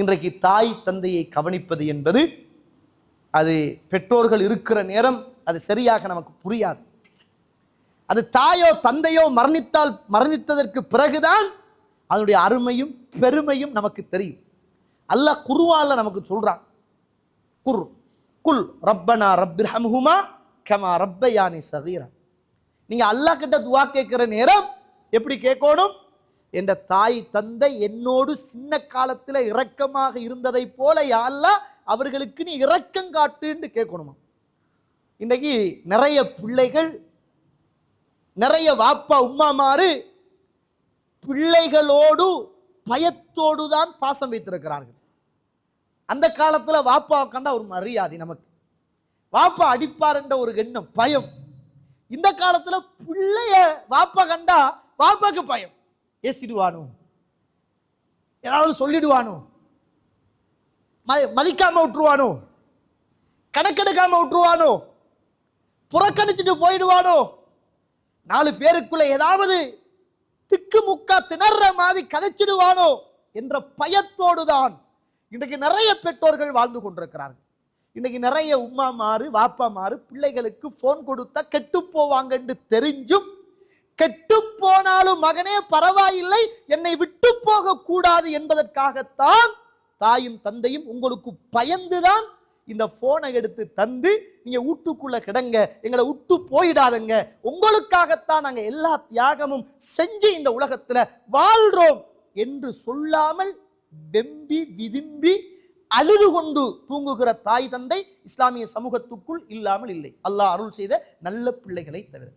இன்றைக்கு தாய் தந்தையை கவனிப்பது என்பது அது பெற்றோர்கள் இருக்கிற நேரம் அது சரியாக நமக்கு புரியாது. அது தாயோ தந்தையோ மரணித்தால் மரணித்ததற்கு பிறகுதான் அதனுடைய அருமையும் பெருமையும் நமக்கு தெரியும். அல்லாஹ் குருவால நமக்கு சொல்றான். குர் குல் ரப்பனா ரப்பிர்ஹம்ஹுமா கமா ரப்பயானி சகீரா. நீங்க அல்லாஹ் கிட்ட துவா கேட்கிற நேரம் எப்படி கேட்கணும்? என்ற தாய் தந்தை என்னோடு சின்ன காலத்தில் இரக்கமாக இருந்ததை போல யாரெல்லாம் அவர்களுக்கு நீ இரக்கம் காட்டுன்னு கேட்கணுமா? இன்றைக்கி நிறைய பிள்ளைகள் நிறைய வாப்பா உம்மாமாரு பிள்ளைகளோடு பயத்தோடு தான் பாசம் வைத்திருக்கிறார்கள். அந்த காலத்தில் வாப்பாவை கண்டா ஒரு மரியாதை நமக்கு. வாப்பா அடிப்பார் என்ற ஒரு எண்ணம் பயம். இந்த காலத்தில் பிள்ளைய வாப்பா கண்டா வாப்பாக்கு பயம். பேசிடுவானோ? ஏதாவது சொல்லிடுவானோ? ம- மதிக்காம விட்டுருவானோ? கணக்கெடுக்காம விட்டுருவானோ? புறக்கணிச்சுட்டு போயிடுவானோ? நாலு பேருக்குள்ள ஏதாவது திக்கு முக்கா திணற மாதிரி கதைச்சிடுவானோ? என்ற பயத்தோடு தான் இன்றைக்கு நிறைய பெற்றோர்கள் வாழ்ந்து கொண்டிருக்கிறார்கள். இன்னைக்கு நிறைய உம்மா மாறு வாப்பா மாறு பிள்ளைகளுக்கு ஃபோன் கொடுத்தா கெட்டு போவாங்கன்னு தெரிஞ்சும் கெட்டு போனாலும் மகனே பரவாயில்லை. என்னை விட்டு போக கூடாது என்பதற்காகத்தான் தாயும் தந்தையும் உங்களுக்கு பயந்துதான் இந்த போனை எடுத்து தந்து நீங்க வீட்டுக்குள்ள கிடங்க எங்களை விட்டு போயிடாதங்க. உங்களுக்காகத்தான் நாங்க எல்லா தியாகமும் செஞ்சு இந்த உலகத்துல வாழ்றோம் என்று சொல்லாமல் வெம்பி விதும்பி அழுது கொண்டு தூங்குகிற தாய் தந்தை இஸ்லாமிய சமூகத்துக்குள் இல்லாமல் இல்லை. அல்லாஹ் அருள் செய்த நல்ல பிள்ளைகளை தவிர.